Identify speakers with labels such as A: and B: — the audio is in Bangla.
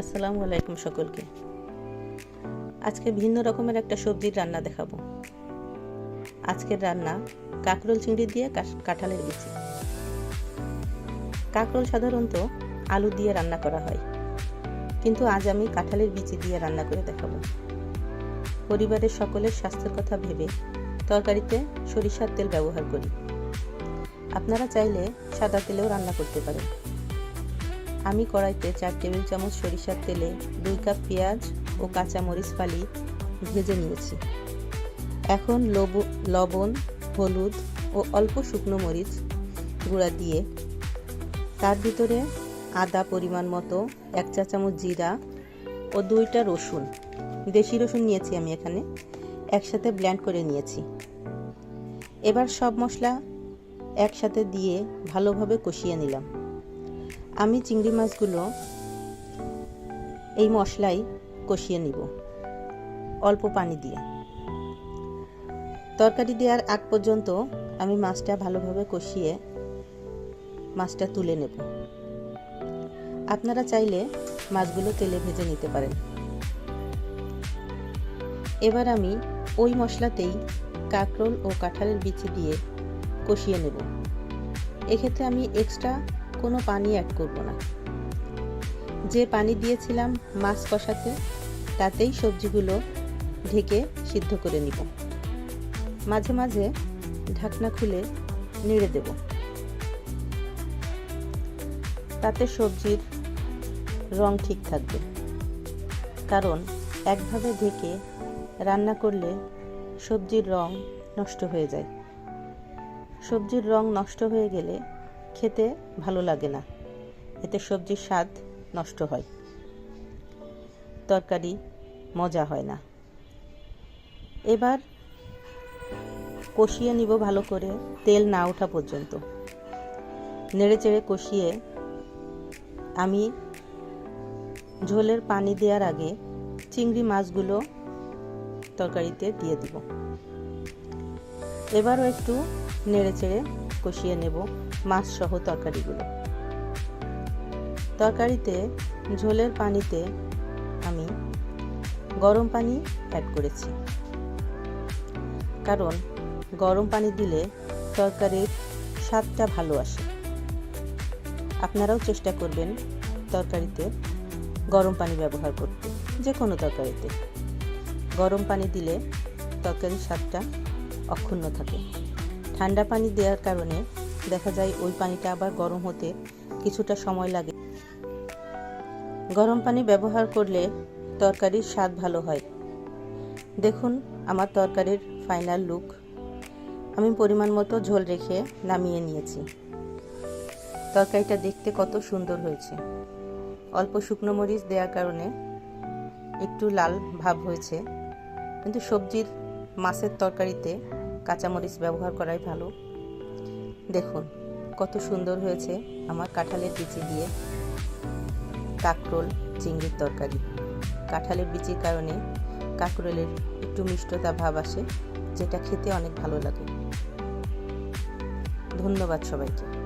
A: আসসালামু আলাইকুম সকলকে। আজকে ভিন্ন রকমের একটা সবজির রান্না দেখাবো। আজকের রান্না কাঁকরোল চিংড়ি দিয়ে কাঁঠালের বিচি। কাঁকরোল সাধারণত আলু দিয়ে রান্না করা হয়। কিন্তু আজ আমি কাঁঠালের বিচি দিয়ে রান্না করে দেখাবো। পরিবারের সকলের স্বাস্থ্যের কথা ভেবে তরকারিতে সরিষার তেল ব্যবহার করি। আপনারা চাইলে সাদা তেলেও রান্না করতে পারেন। আমি কড়াইতে চার টেবিল চামচ সরিষার তেলে দুই কাপ পেঁয়াজ ও কাঁচা মরিচ ফালি ভেজে নিয়েছি। এখন লব- লবণ, হলুদ ও অল্প শুকনো মরিচ গুঁড়া দিয়ে তার ভিতরে আদা পরিমাণ মতো এক চা চামচ জিরা ও দুইটা রসুন, দেশি রসুন নিয়েছি আমি এখানে, একসাথে ব্ল্যান্ড করে নিয়েছি। এবার সব মশলা একসাথে দিয়ে ভালোভাবে কষিয়ে নিলাম। আমি চিংড়ি মাছগুলো এই মশলাই কষিয়ে নিব, অল্প পানি দিয়ে। তরকারি দেওয়ার আগ পর্যন্ত আমি মাছটা ভালোভাবে কষিয়ে মাছটা তুলে নেব। আপনারা চাইলে মাছগুলো তেলে ভেজে নিতে পারেন। এবার আমি ওই মশলাতেই কাঁকরোল ও কাঁঠালের বিচি দিয়ে কষিয়ে নেব। এক্ষেত্রে আমি এক্সট্রা কোনো পানি অ্যাড করব না। যে পানি দিয়েছিলাম মাছ কষাতে, তাতেই সবজিগুলো ঢেকে সিদ্ধ করে নিব। মাঝে মাঝে ঢাকনা খুলে নেড়ে দেব। তাতে সবজির রং ঠিক থাকবে। কারণ একভাবে ঢেকে রান্না করলে সবজির রং নষ্ট হয়ে যায়। সবজির রং নষ্ট হয়ে গেলে খেতে ভালো লাগে না। এতে সবজির স্বাদ নষ্ট হয়। তরকারি মজা হয় না। এবার কষিয়ে নিব ভালো করে, তেল না ওঠা পর্যন্ত। নেড়ে চেড়ে কষিয়ে আমি ঝোলের পানি দেওয়ার আগে চিংড়ি মাছগুলো তরকারিতে দিয়ে দিব। এবারও একটু নেড়ে চেড়ে কষিয়ে নেব মাছ সহ তরকারিগুলো। তরকারিতে ঝোলের পানিতে আমি গরম পানি অ্যাড করেছি। কারণ গরম পানি দিলে তরকারির স্বাদটা ভালো আসে। আপনারাও চেষ্টা করবেন তরকারিতে গরম পানি ব্যবহার করতে যে কোনো তরকারিতে। গরম পানি দিলে তরকারির স্বাদটা অক্ষুণ্ণ থাকে। ঠান্ডা পানি দেওয়ার কারণে দেখা যায় ওই পানিটা আবার গরম হতে কিছুটা সময় লাগে। গরম পানি ব্যবহার করলে তরকারির স্বাদ ভালো হয়। দেখুন আমার তরকারির ফাইনাল লুক। আমি পরিমাণ মতো ঝোল রেখে নামিয়ে নিয়েছি। তরকারিটা দেখতে কত সুন্দর হয়েছে। অল্প শুকনো মরিচ দেওয়ার কারণে একটু লাল ভাব হয়েছে। কিন্তু সবজির মাছের তরকারিতে কাঁচামরিচ ব্যবহার করাই ভালো। দেখুন, কত সুন্দর হয়েছে আমার কাঁঠালের বিচি দিয়ে। কাঁকরোল, চিংড়ির তরকারি। কাঁঠালের বিচির কারণে কাঁকরোলের একটু মিষ্টতা ভাব আসে, যেটা খেতে অনেক ভালো লাগে। ধন্যবাদ সবাইকে।